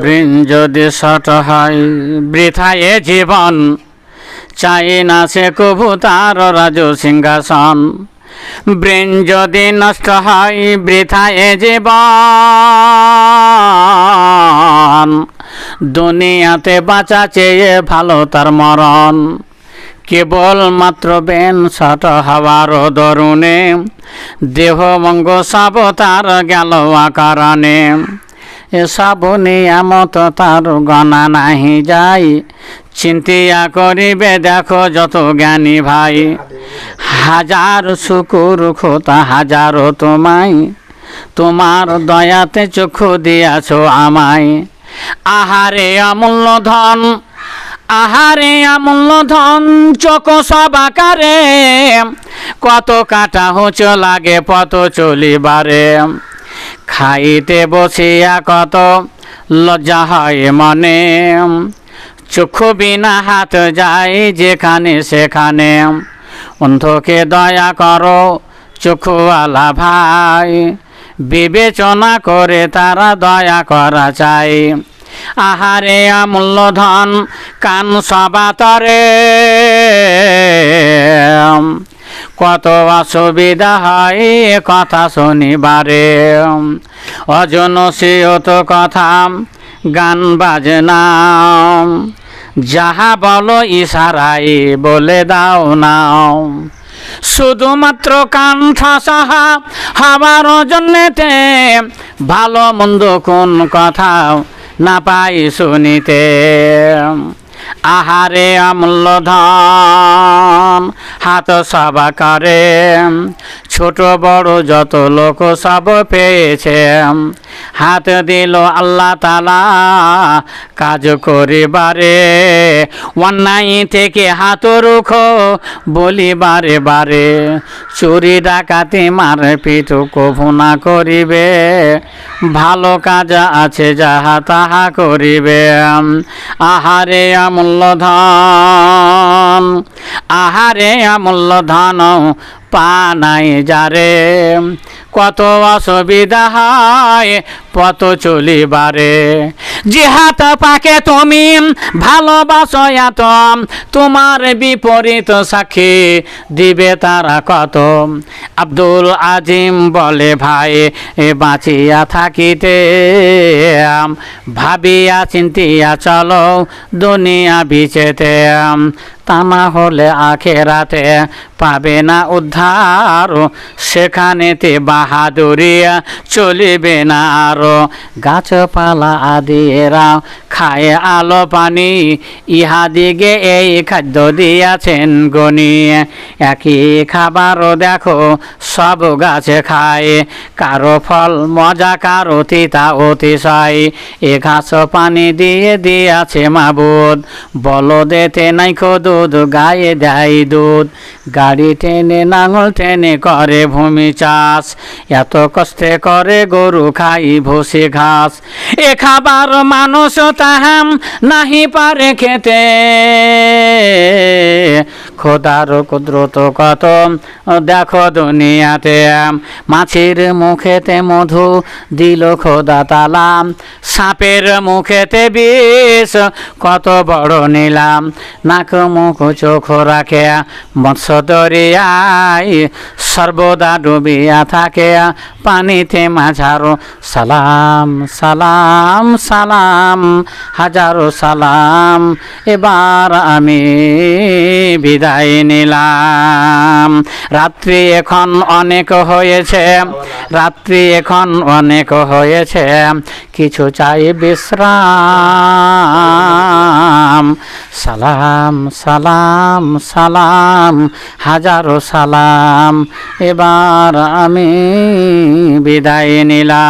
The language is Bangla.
বৃন যদি হয় বৃথায় জীবন। চাই না সে কভু তার রাজ সিংহাসন। যদি নষ্ট হয়, বৃথায় জীবন। দুনিয়াতে বাঁচা চেয়ে ভালো তার মরণ। কেবল মাত্র বেন শট হওয়ার দরুণে দেহ মঙ্গ সব তার গেল কারণে এসব নিয়ামত তার গণা নাহি যাই। চিন্তিয়া করিবে দেখো যত জ্ঞানী ভাই। হাজার শুকুর খোতা, হাজারো তোমায় তোমার দয়াতে চক্ষু দিয়াছ আমায়। আহারে অমূল্য ধন, আহারে অমূল্য ধন, চোখ সব আকারে। কত কাটা হোচ লাগে পত চলিবারে। খাইতে বসিয়া কত লজ্জা হয় মনে। চক্ষু বিনা হাত যায় যেখানে সেখানে। অন্ধকে দয়া করো চক্ষুওয়ালা ভাই। বিবেচনা করে তারা দয়া করা চাই। আহারে অমূল্য ধন কান সবাতরে। কত অসুবিধা হয় কথা শনিবারে। অজন সিয়ত কথা, গান বাজনা, যাহা বলো ইশারাই বলে দাও নাও শুধুমাত্র কান ঠাসা হবার জন্যেতে, ভালো মন্দ কোন কথা না পাই শুনিতে। আহারে অমূল্য ধন হাত সবা করে। ছোট বড় যত লোক সব পেয়েছে। হাত দিল আল্লাহ তালা কাজ করিবারে। অন্যায় থেকে হাত রুখো বলি বারে। বারে চুরি ডাকাতি মার পিঠ কভু না করিবে। ভালো কাজ আছে যাহা তাহা করিবে। আহারে অমূল্য ধন আহারে অমূল্য ধন পা নাই যারে। কত অসুবিধা হয় পত চলিবারে। জিহাত পাকে তুমি ভালোবাসো এত, তোমার বিপরীত সাক্ষী দিবে তারা কত। আব্দুল আজিম বলে, ভাই, এ বাঁচিয়া থাকিতে, ভাবিয়া চিন্তিয়া চলো দুনিয়া বিচেতে। তা না হলে আখেরাতে পাবে না উদ্ধার সেখানেতে বাহাদুরিয়া চলিবে না আরও। গাছপালা আদি এরা খায় আলো পানি ইহা দিকে এই খাদ্য দিয়াছেন গনি। একই খাবারও দেখো, সব গাছে খায়, কারও ফল মজা, কারও তিতা অতিশয়। এ ঘাস পানি দিয়ে দিয়াছে মাবুদ বলদেতে নাইকো দুধ, গায়ে দেয় দুধ। গাড়ি টেনে, নাঙল টেনে করে ভূমি চাষ, এত কষ্টে করে গরু খাই ভুসি ঘাস। এ খাবার মানুষ তাহাম নাহি পারে খেতে। খোদার কুদরত কত দেখো দুনিয়াতে মাছের মুখেতে মধু দিল খোদা তালাম সাপের মুখেতে বিষ, কত বড় নিলাম। নাক মুখ চোখ রাখে মৎস্য দরিয়ায় সর্বদা ডুবিয়া থাকে। পানিতে মাঝারো সালাম সালাম সালাম, হাজারো সালাম। এবার আমি বিদায় নিলাম। রাত্রি এখন অনেক হয়েছে, রাত্রি এখন অনেক হয়েছে, কিছু চাই বিশ্রাম। সালাম সালাম সালাম, হাজারো সালাম। এবার আমি বিদায় নিলাম।